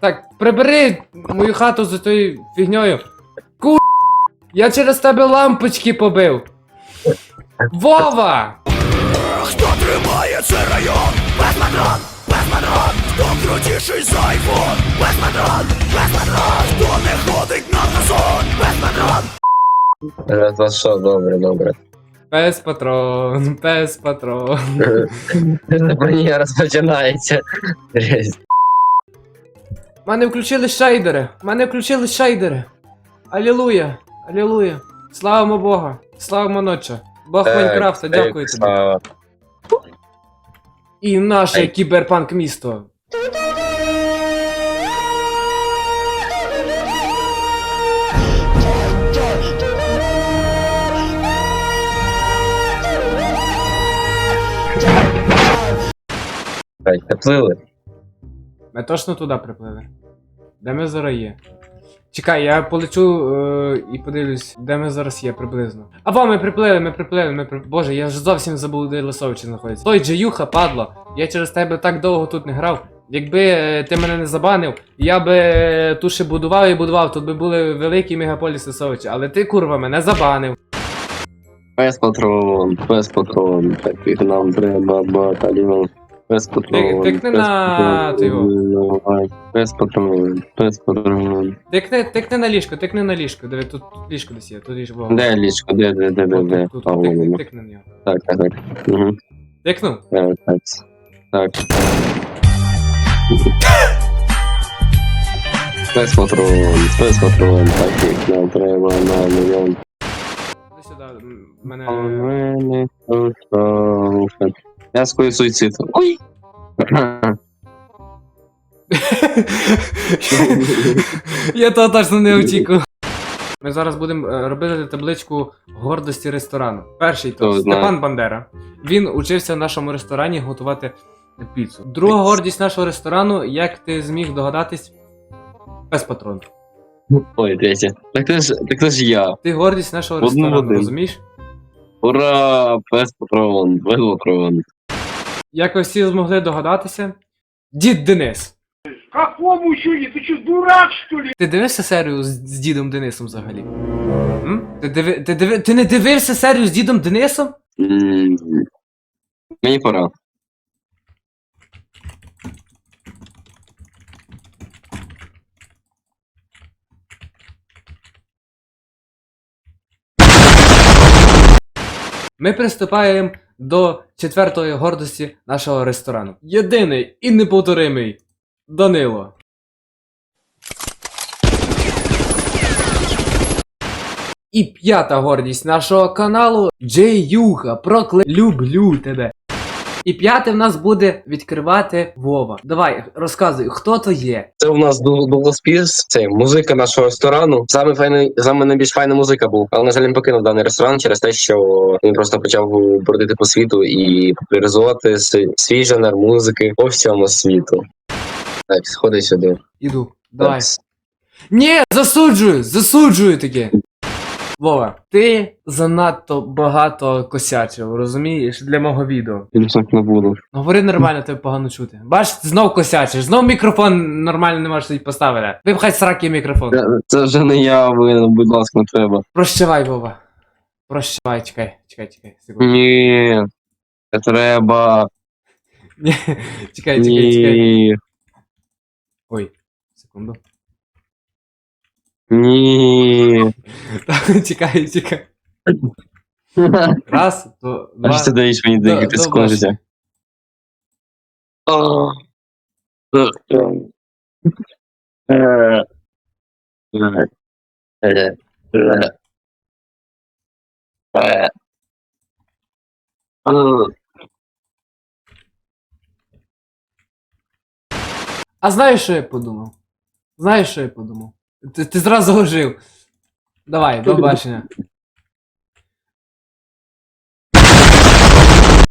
Так, прибери мою хату за тою фігньою. Ку... Я через тебе лампочки побив. Вова! Хто тримає цей район? Безматрон, безматрон, хто крутіший за айфон? Безматрон, безматрон, хто не ходить на газон? Безматрон. Раз, два, що, добре, добре. Пес патрон, пес патрон. Мені розпочинається. Жесть. У мене включили шейдери. У мене включили шейдери. Алілуя. Алілуя. Славимо Бога. Славимо ноча. Бог Майнкрафта, дякую тобі. І наше кіберпанк місто. Так, Теплили. Ми точно туди приплили. Де ми зараз є? Чекай, я полечу е, і подивлюсь, де ми зараз є приблизно. А во, ми приплили, ми приплили, ми при... Боже, я ж зовсім забув, де Лисовичі знаходиться. Той Джеюха, падло. Я через тебе так довго тут не грав. Якби е, ти мене не забанив, я би е, тут будував і будував, тут би були великі мегаполіс Лисовичі. Але ти, курва, мене забанив. Без патрон, без патрон. Таких нам треба батальйон. Без патрон. Тикни на його. Без патрон, без. Тикни, тикни на ліжко, тикни на ліжко. Диви, тут, ліжко десь є, тут ліжко. Де ліжко, де, де, де, де, де? тут, тикни, тикни на нього. Так, так, так. Угу. Тикнув. Так, так. Так. Без патрон, без патрон, таких нам треба на мільйон. Сюди, мене. А мене. Я скою суїцид. Ой! Я того точно не очікував. Ми зараз будемо е, робити табличку гордості ресторану. Перший то знає. Степан Бандера. Він учився в нашому ресторані готувати піцу. Друга гордість нашого ресторану, як ти зміг догадатись, без патрон. Ой, третє. Так це ж, так це ж я. Ти гордість нашого В одну ресторану, годину. розумієш? Ура! Без патрон, патрон. Як ви всі змогли догадатися? Дід Денис. Какому не? Ты что, дурак, что ли? Ти дивився серію з, з дідом Денисом взагалі? М? Ти, диви, ти, диви, ти не дивився серію з дідом Денисом? М, Мені пора. Ми приступаємо до четвертої гордості нашого ресторану. Єдиний і неповторимий Данило. І п'ята гордість нашого каналу Джей Юха. прокле Люблю тебе. І п'яте в нас буде відкривати Вова. Давай, розказуй, хто то є? Це у нас Дуглас Спірс, це музика нашого ресторану. Саме файний, саме найбільш файна музика був. Але на жаль, він покинув даний ресторан через те, що він просто почав бродити по світу і популяризувати свій жанр музики по всьому світу. Так, сходи сюди. Іду. Давай. Ні, засуджую, засуджую таке. Вова, ти занадто багато косячив, розумієш, для мого відео. Більше не буду. Говори нормально, тебе погано чути. Бач, знов косячиш, знов мікрофон нормально не можеш собі поставити. Випхай сраки мікрофон. Це вже не я винен, будь ласка, не треба. Прощавай, Вова. Прощавай, чекай, чекай, чекай. Секунду. Ні. Не треба. Ні, чекай, чекай, чекай. Ні. Ой, секунду. Ні. Так, чекай, чекай. Раз, то, два. Аж ти даєш мені До- декілька до секунд А. Е. Е. Е. А. А знаєш, що я подумав? Знаєш, що я подумав? Ти, ти зразу ожив. Давай, до бачення.